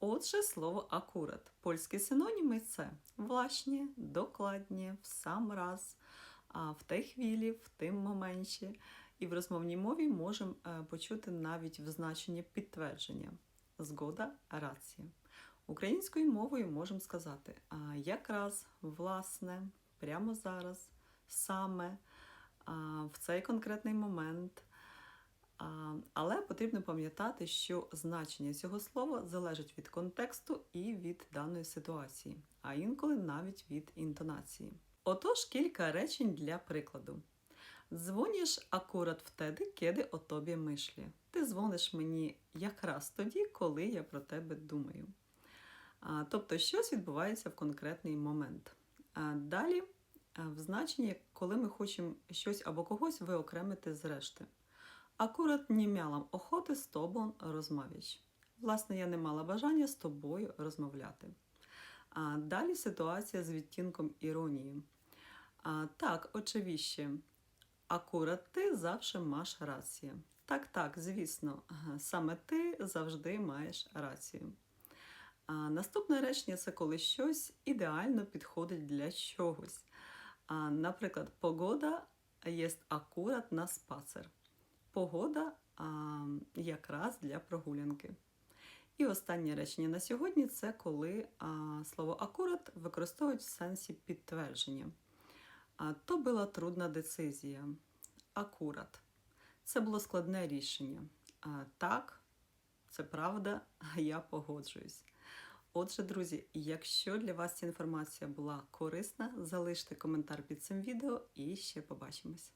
Отже, слово акурат. Польські синоніми це влашні, докладні, в сам раз, в те хвілі, в тим моменті. І в розмовній мові можемо е, почути навіть в значенні підтвердження. Згода, рація. Українською мовою можемо сказати а, якраз, власне, прямо зараз, саме, а, в цей конкретний момент. Потрібно пам'ятати, що значення цього слова залежить від контексту і від даної ситуації, а інколи навіть від інтонації. Отож, кілька речень для прикладу. Дзвоніш акурат втеди, кеди о тобі мишлі. Ти дзвониш мені якраз тоді, коли я про тебе думаю. А, Тобто, щось відбувається в конкретний момент. А Далі, а, в значенні, коли ми хочемо щось або когось виокремити з решти. Акурат не мялам охоти з тобою розмовляч. Власне, я не мала бажання з тобою розмовляти. А далі ситуація з відтінком іронії. А, так, очевидно, акурат ти завжди маєш рацію. Так, так, звісно, саме ти завжди маєш рацію. А наступне речення це коли щось ідеально підходить для чогось. А, наприклад, погода є акурат на спацер. Погода а, якраз для прогулянки. І останнє речення на сьогодні це коли а, слово акурат використовують в сенсі підтвердження. А, то була трудна децизія. Акурат. Це було складне рішення. А, так, це правда, а я погоджуюсь. Отже, друзі, якщо для вас ця інформація була корисна, залиште коментар під цим відео і ще побачимось.